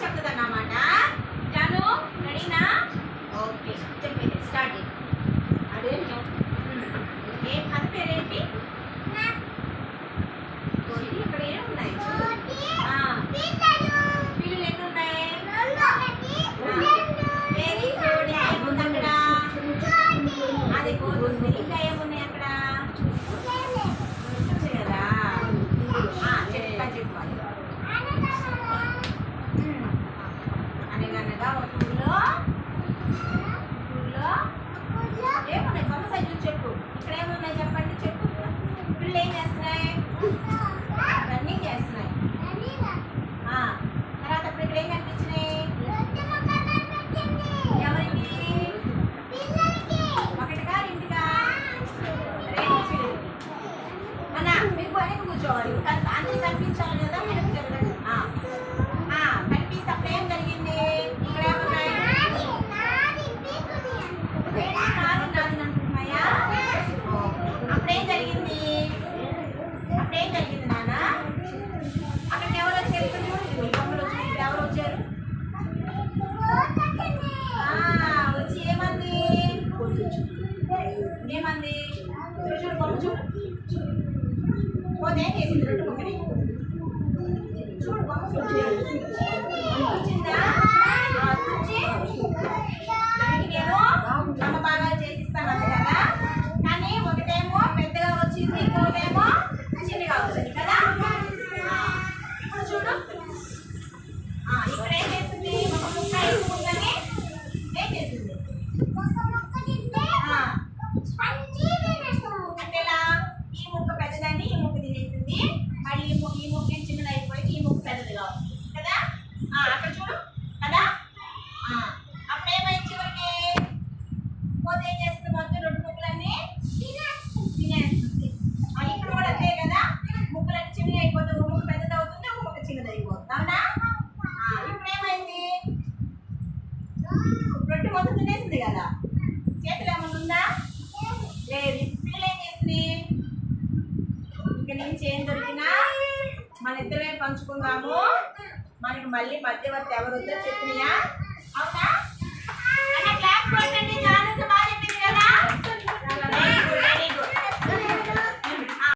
చెప్తుంది అన్నమాట జాను రెడీనా? ఓకే చెప్పేది స్టార్ట్ అదేంటి? ఏ కథ పేరేంటి? చేస్తున్నాయి? రన్నింగ్ చేస్తున్నాయి. తర్వాత అప్పుడు ఇక్కడ ఏం కనిపించినాయి? ఎవరికి? ఒకటిగా రెండుగా రెండు. అన్న మీరు వెనక కూర్చోవాలి. కన్- అన్ని కనిపించాలి. చూడు. చూడు బొమ్మ చూడు పోతే ఏం చేసింది రెండు ముక్కని చూడు బొమ్మ చూడు వచ్చిందా వచ్చి దానికి నేను అమ్మ బాగా చేసిస్తాను అంది కదా కానీ ఒకటేమో పెద్దగా వచ్చింది ఇంకోటేమో చిన్నగా వచ్చింది కదా ఆ, ఇప్పుడు చూడు ఇక్కడ ఏం చేసింది ఒక ముక్క ఐదు ముక్కని ఏం చేసింది ఆ, అంటే ఇలా ఈ ముక్క పెద్దదాన్ని ఈ ముక్క తినేసింది మళ్ళీ ఈ ముక్క ఈ ముక్క చిన్నది అయిపోయి ఈ ముక్క పెద్దదిగా ఉంది కదా ఆ, అక్కడ చూడు కదా ఆ, అప్పుడు ఏమైంది చివరికి పోతే ఏం చేస్తుంది మొత్తం రెండు ముక్కలన్నీ తినేస్తుంది ఇక్కడ కూడా అంతే కదా? ముక్కలన్నీ చిన్నగా అయిపోతే ఒక ముక్క పెద్దది అవుతుంది ఒక ముక్క చిన్నది అయిపోతుంది. అవునా? ఆ, ఇప్పుడు ఏమైంది? రొట్టె మొత్తం తినేసింది కదా? చేతులు ఏమన్నా ఉందా? లేదు. పిల్లలు ఏం చేసింది? ఇక నుంచి ఏం దొరికినా మన ఇద్దరమే పంచుకుందాము. మనకి మళ్ళీ మధ్యవర్తి ఎవరు వద్దో చెప్పినా అవునా? అన్న క్లాస్ కొట్టండి